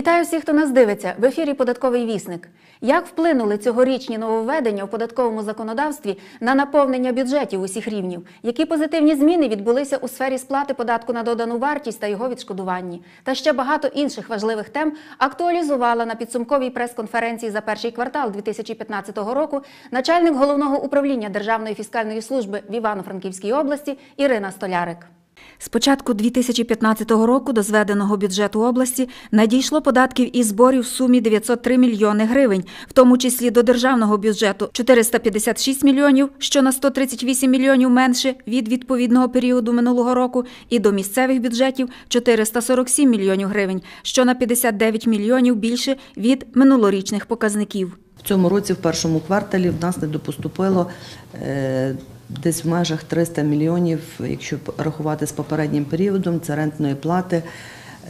Вітаю всіх, хто нас дивиться в ефірі Податковий вісник. Як вплинули цьогорічні нововведення у податковому законодавстві на наповнення бюджетів усіх рівнів? Які позитивні зміни відбулися у сфері сплати податку на додану вартість та його відшкодуванні? Та ще багато інших важливих тем актуалізувала на підсумковій прес-конференції за перший квартал 2015 року начальник головного управління Державної фіскальної служби в Івано-Франківській області Ірина Столярик. З початку 2015 року до зведеного бюджету області надійшло податків і зборів в сумі 903 мільйони гривень, в тому числі до державного бюджету 456 мільйонів, що на 138 мільйонів менше від відповідного періоду минулого року, і до місцевих бюджетів 447 мільйонів гривень, що на 59 мільйонів більше від минулорічних показників. В цьому році, в першому кварталі, в нас недопоступило е, десь в межах 300 мільйонів, якщо рахувати з попереднім періодом, це рентної плати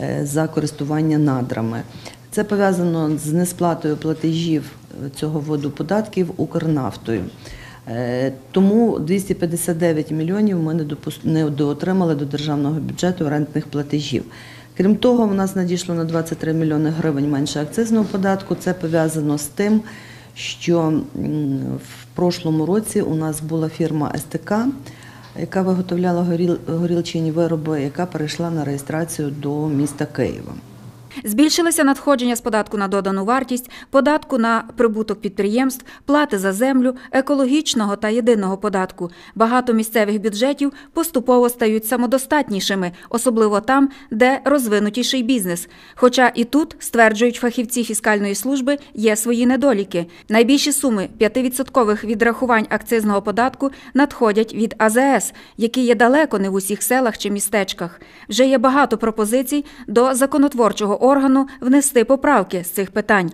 е, за користування надрами. Це пов'язано з несплатою платежів цього виду податків Укрнафтою. Е, Тому 259 мільйонів ми не доотримали до державного бюджету рентних платежів. Крім того, в нас надійшло на 23 мільйони гривень менше акцизного податку. Це пов'язано з тим, що в прошлому році у нас була фірма СТК, яка виготовляла горіл- горілчині вироби, яка перейшла на реєстрацію до міста Києва. Збільшилися надходження з податку на додану вартість, податку на прибуток підприємств, плати за землю, екологічного та єдиного податку. Багато місцевих бюджетів поступово стають самодостатнішими, особливо там, де розвинутіший бізнес. Хоча і тут, стверджують фахівці фіскальної служби, є свої недоліки. Найбільші суми 5% відрахувань акцизного податку надходять від АЗС, які є далеко не в усіх селах чи містечках. Вже є багато пропозицій до законотворчого органу внести поправки з цих питань.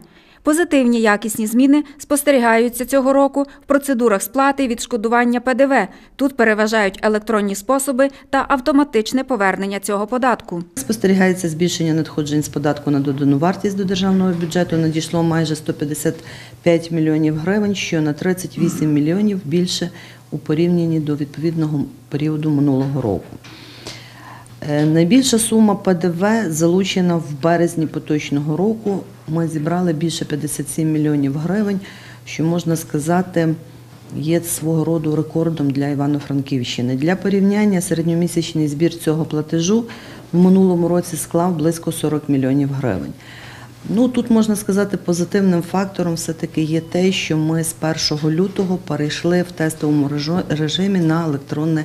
Позитивні якісні зміни спостерігаються цього року в процедурах сплати і відшкодування ПДВ. Тут переважають електронні способи та автоматичне повернення цього податку. Спостерігається збільшення надходжень з податку на додану вартість до державного бюджету. Надійшло майже 155 мільйонів гривень, що на 38 мільйонів більше у порівнянні до відповідного періоду минулого року. Е, Найбільша сума ПДВ залучена в березні поточного року. Ми зібрали більше 57 мільйонів гривень, що можна сказати є свого роду рекордом для Івано-Франківщини. Для порівняння середньомісячний збір цього платежу в минулому році склав близько 40 мільйонів гривень. Ну тут можна сказати, позитивним фактором все-таки є те, що ми з 1 лютого перейшли в тестовому режимі на електронне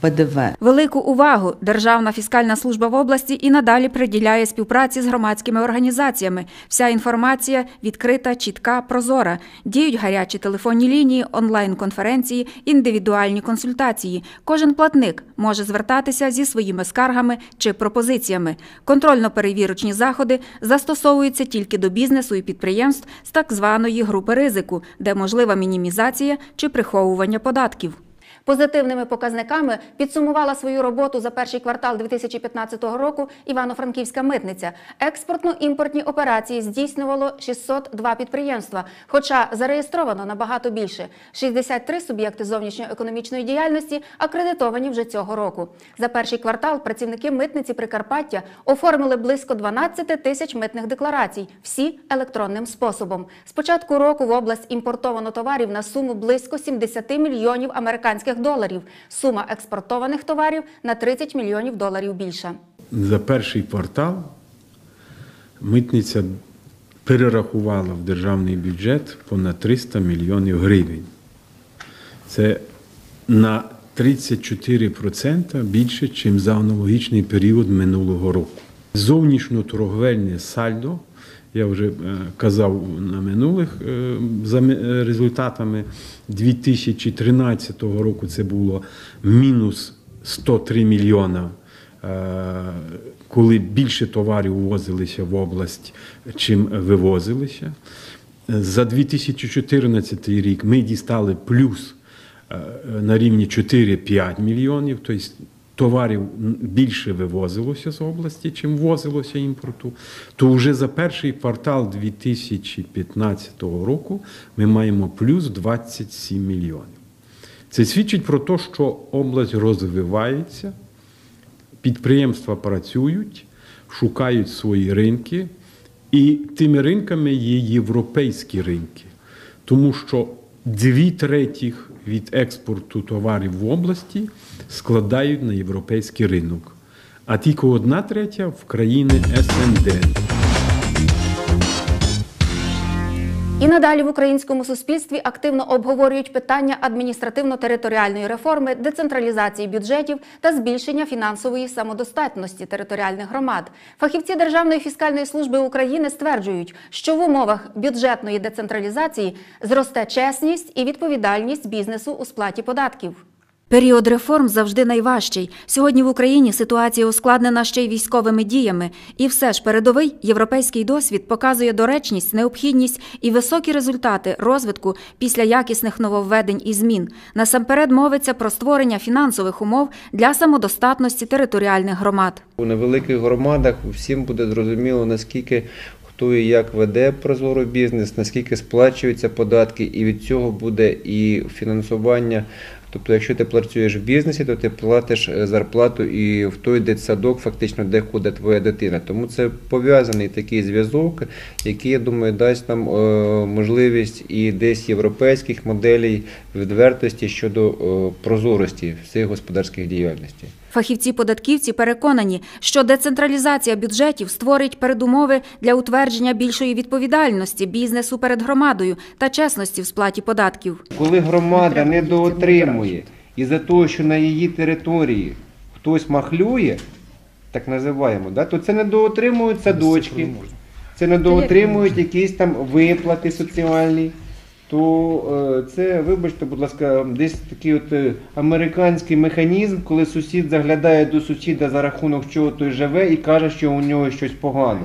ПДВ. Велику увагу Державна фіскальна служба в області і надалі приділяє співпраці з громадськими організаціями. Вся інформація відкрита, чітка, прозора. Діють гарячі телефонні лінії, онлайн-конференції, індивідуальні консультації. Кожен платник може звертатися зі своїми скаргами чи пропозиціями. Контрольно-перевірочні заходи застосовуються тільки до бізнесу і підприємств з так званої групи ризику, де можлива мінімізація чи приховування податків. Позитивними показниками підсумувала свою роботу за перший квартал 2015 року Івано-Франківська митниця. Експортно-імпортні операції здійснювало 602 підприємства, хоча зареєстровано набагато більше. 63 суб'єкти зовнішньоекономічної діяльності акредитовані вже цього року. За перший квартал працівники митниці Прикарпаття оформили близько 12 тисяч митних декларацій, всі електронним способом. З початку року в область імпортовано товарів на суму близько 70 мільйонів американських доларів. Сума експортованих товарів на 30 мільйонів доларів більша. За перший квартал митниця перерахувала в державний бюджет понад 300 мільйонів гривень. Це на 34% більше, ніж за аналогічний період минулого року. Зовнішньоторговельне сальдо, я вже е, казав на минулих е, за е, результатами 2013 року це було мінус 103 мільйона коли більше товарів ввозилися в область, чим вивозилися. За 2014 рік ми дістали плюс на рівні 4-5 мільйонів, тобто товарів більше вивозилося з області, чим ввозилося імпорту, то вже за перший квартал 2015 року ми маємо плюс 27 мільйонів. Це свідчить про те, що область розвивається, підприємства працюють, шукають свої ринки, І тими ринками є європейські ринки, тому що дві третіх від експорту товарів в області складають на європейський ринок, а тільки одна третя в країни СНД. І надалі в українському суспільстві активно обговорюють питання адміністративно-територіальної реформи, децентралізації бюджетів та збільшення фінансової самодостатності територіальних громад. Фахівці Державної фіскальної служби України стверджують, що в умовах бюджетної децентралізації зросте чесність і відповідальність бізнесу у сплаті податків. Період реформ завжди найважчий. Сьогодні в Україні ситуація ускладнена ще й військовими діями. І все ж передовий європейський досвід показує доречність, необхідність і високі результати розвитку після якісних нововведень і змін. Насамперед мовиться про створення фінансових умов для самодостатності територіальних громад. У невеликих громадах всім буде зрозуміло, наскільки хто і як веде прозоро бізнес, наскільки сплачуються податки, і від цього буде і фінансування. Тобто, якщо ти працюєш в бізнесі, то ти платиш е, зарплату і в той дитсадок, фактично, де ходить твоя дитина. Тому це пов'язаний такий зв'язок, який, я думаю, дасть нам е, можливість і десь європейських моделей відвертості щодо е, прозорості всіх господарських діяльностей. Фахівці-податківці переконані, що децентралізація бюджетів створить передумови для утвердження більшої відповідальності бізнесу перед громадою та чесності в сплаті податків. Коли громада не доотримує із-за того, що на її території хтось махлює, так називаємо, да, то це не доотримують садочки, це не доотримують якісь там виплати соціальні. То е, це, вибачте, будь ласка, десь такий от е, американський механізм, коли сусід заглядає до сусіда за рахунок чого той живе і каже, що у нього щось погане.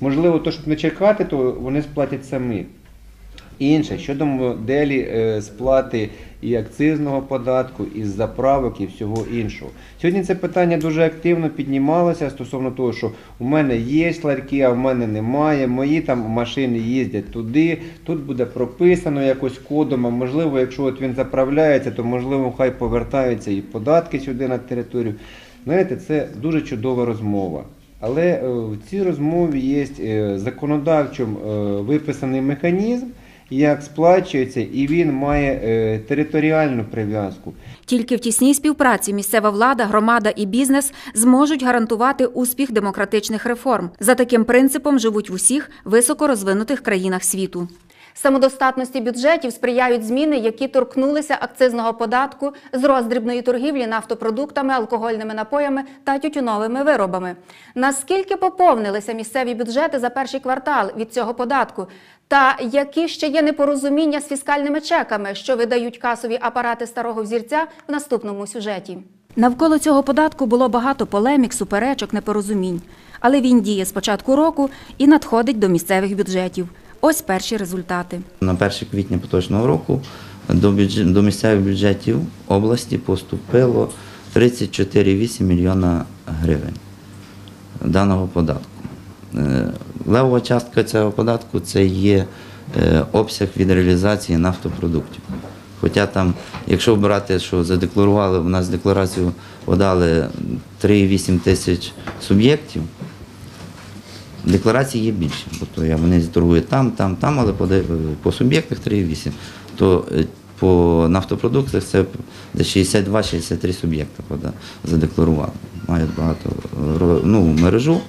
Можливо, то, щоб не чекати, то вони сплатять самі. Інше щодо моделі е, сплати і акцизного податку, і заправок, і всього іншого. Сьогодні це питання дуже активно піднімалося стосовно того, що у мене є ларьки, а в мене немає. Мої там машини їздять туди. Тут буде прописано якось кодом. А можливо, якщо от він заправляється, то можливо хай повертаються і податки сюди на територію. Знаєте, це дуже чудова розмова. Але е, в цій розмові є е, законодавчо е, виписаний механізм як сплачується, і він має е, територіальну прив'язку. Тільки в тісній співпраці місцева влада, громада і бізнес зможуть гарантувати успіх демократичних реформ. За таким принципом живуть в усіх високорозвинутих країнах світу. Самодостатності бюджетів сприяють зміни, які торкнулися акцизного податку з роздрібної торгівлі нафтопродуктами, алкогольними напоями та тютюновими виробами. Наскільки поповнилися місцеві бюджети за перший квартал від цього податку? Та які ще є непорозуміння з фіскальними чеками, що видають касові апарати старого взірця в наступному сюжеті? Навколо цього податку було багато полемік, суперечок, непорозумінь. Але він діє з початку року і надходить до місцевих бюджетів. Ось перші результати. На 1 квітня поточного року до, бюджет, до місцевих бюджетів області поступило 34,8 мільйона гривень даного податку. Е, Левова частка цього податку це є е, обсяг від реалізації нафтопродуктів. Хоча там, якщо брати, що задекларували, у нас декларацію подали 3,8 тисяч суб'єктів, декларації є більше, бо то я вони торгують там, там, там, але по, по суб'єктах 3,8. То е, по нафтопродуктах це десь 62-63 суб'єкта пода- задекларували. Мають багато е, ну, мережу.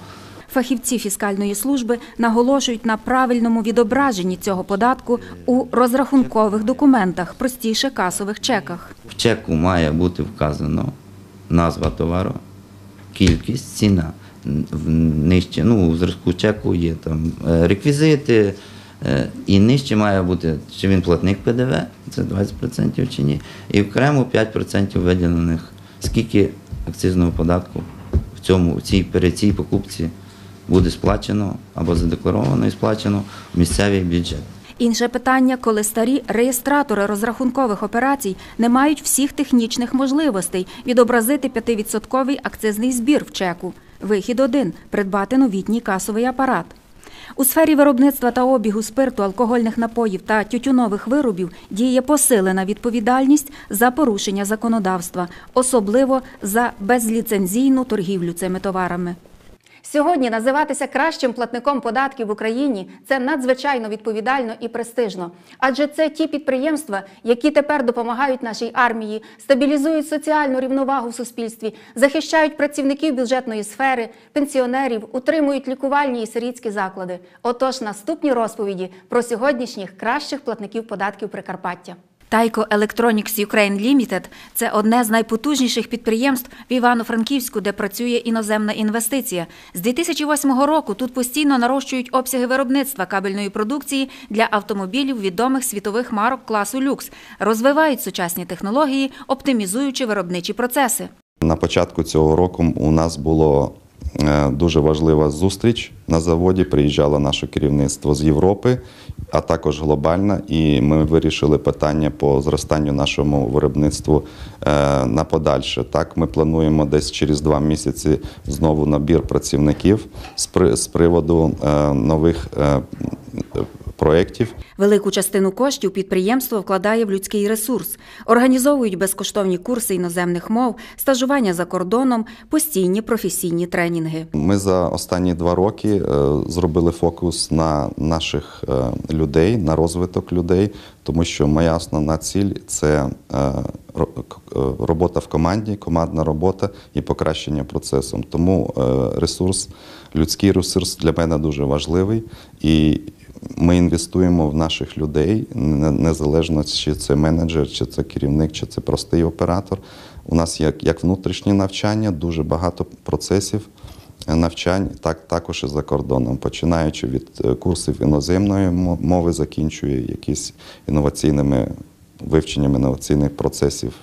Фахівці фіскальної служби наголошують на правильному відображенні цього податку у розрахункових документах, простіше касових чеках. В чеку має бути вказано назва товару, кількість, ціна. Нижче, ну, у зразку чеку є там е, реквізити, е, і нижче має бути, чи він платник ПДВ, це 20% чи ні, і окремо 5% виділених, скільки акцизного податку в цьому, в цій, перед цій покупці буде сплачено або задекларовано і сплачено в місцевий бюджет. Інше питання, коли старі реєстратори розрахункових операцій не мають всіх технічних можливостей відобразити 5% акцизний збір в чеку. Вихід один придбати новітній касовий апарат. У сфері виробництва та обігу спирту, алкогольних напоїв та тютюнових виробів діє посилена відповідальність за порушення законодавства, особливо за безліцензійну торгівлю цими товарами. Сьогодні називатися кращим платником податків в Україні це надзвичайно відповідально і престижно. Адже це ті підприємства, які тепер допомагають нашій армії, стабілізують соціальну рівновагу в суспільстві, захищають працівників бюджетної сфери, пенсіонерів, утримують лікувальні і сирітські заклади. Отож, наступні розповіді про сьогоднішніх кращих платників податків Прикарпаття. Тайко Electronics Ukraine Limited – це одне з найпотужніших підприємств в Івано-Франківську, де працює іноземна інвестиція. З 2008 року тут постійно нарощують обсяги виробництва кабельної продукції для автомобілів відомих світових марок класу люкс, розвивають сучасні технології, оптимізуючи виробничі процеси. На початку цього року у нас було дуже важлива зустріч на заводі. Приїжджало наше керівництво з Європи, а також глобальна, і ми вирішили питання по зростанню нашому виробництву е, на подальше. Так, ми плануємо десь через два місяці знову набір працівників з при- з приводу е, нових е, проєктів. Велику частину коштів підприємство вкладає в людський ресурс, організовують безкоштовні курси іноземних мов, стажування за кордоном, постійні професійні тренінги. Ми за останні два роки е, зробили фокус на наших е, людей, на розвиток людей, тому що моя основна ціль це е, робота в команді, командна робота і покращення процесу. Тому ресурс, людський ресурс для мене дуже важливий. І ми інвестуємо в наших людей, незалежно чи це менеджер, чи це керівник, чи це простий оператор. У нас є як внутрішні навчання, дуже багато процесів навчань, так також і за кордоном, починаючи від е, курсів іноземної мови, закінчує якісь інноваційними вивченням інноваційних процесів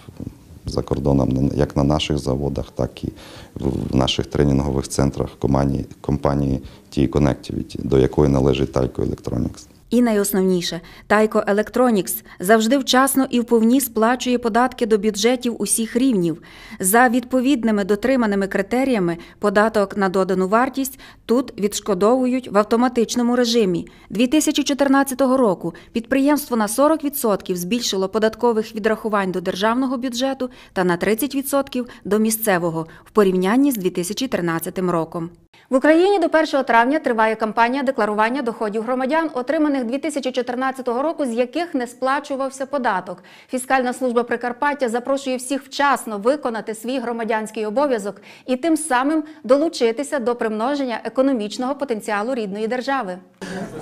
за кордоном, як на наших заводах, так і в наших тренінгових центрах компанії, компанії T-Connectivity, до якої належить Talco Electronics. І найосновніше, Тайко Electronics завжди вчасно і вповні сплачує податки до бюджетів усіх рівнів. За відповідними дотриманими критеріями податок на додану вартість тут відшкодовують в автоматичному режимі. 2014 року підприємство на 40% збільшило податкових відрахувань до державного бюджету та на 30% до місцевого в порівнянні з 2013 роком. В Україні до 1 травня триває кампанія декларування доходів громадян, отриманих 2014 року, з яких не сплачувався податок. Фіскальна служба Прикарпаття запрошує всіх вчасно виконати свій громадянський обов'язок і тим самим долучитися до примноження економічного потенціалу рідної держави.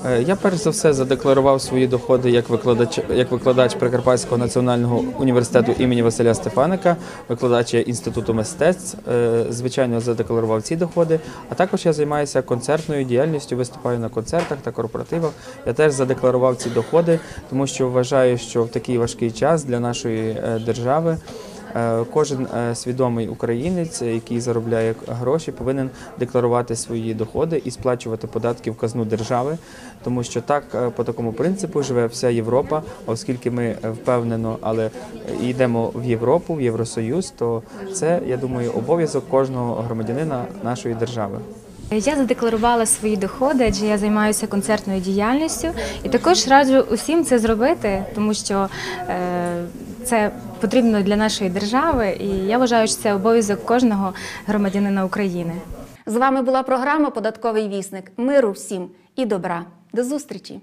Е, Я перш за все задекларував свої доходи як викладач, як викладач Прикарпатського національного університету імені Василя Стефаника, викладач інституту мистецтв. Е, Звичайно, задекларував ці доходи. А також я займаюся концертною діяльністю, виступаю на концертах та корпоративах. Я теж задекларував ці доходи, тому що вважаю, що в такий важкий час для нашої е, держави. Е, Кожен е, свідомий українець, який заробляє гроші, повинен декларувати свої доходи і сплачувати податки в казну держави, тому що так по такому принципу живе вся Європа. Оскільки ми впевнено, але йдемо в Європу, в Євросоюз, то це я думаю обов'язок кожного громадянина нашої держави. Я задекларувала свої доходи, адже я займаюся концертною діяльністю, і також раджу усім це зробити, тому що е, це потрібно для нашої держави, і я вважаю, що це обов'язок кожного громадянина України. З вами була програма Податковий вісник. Миру всім і добра. До зустрічі!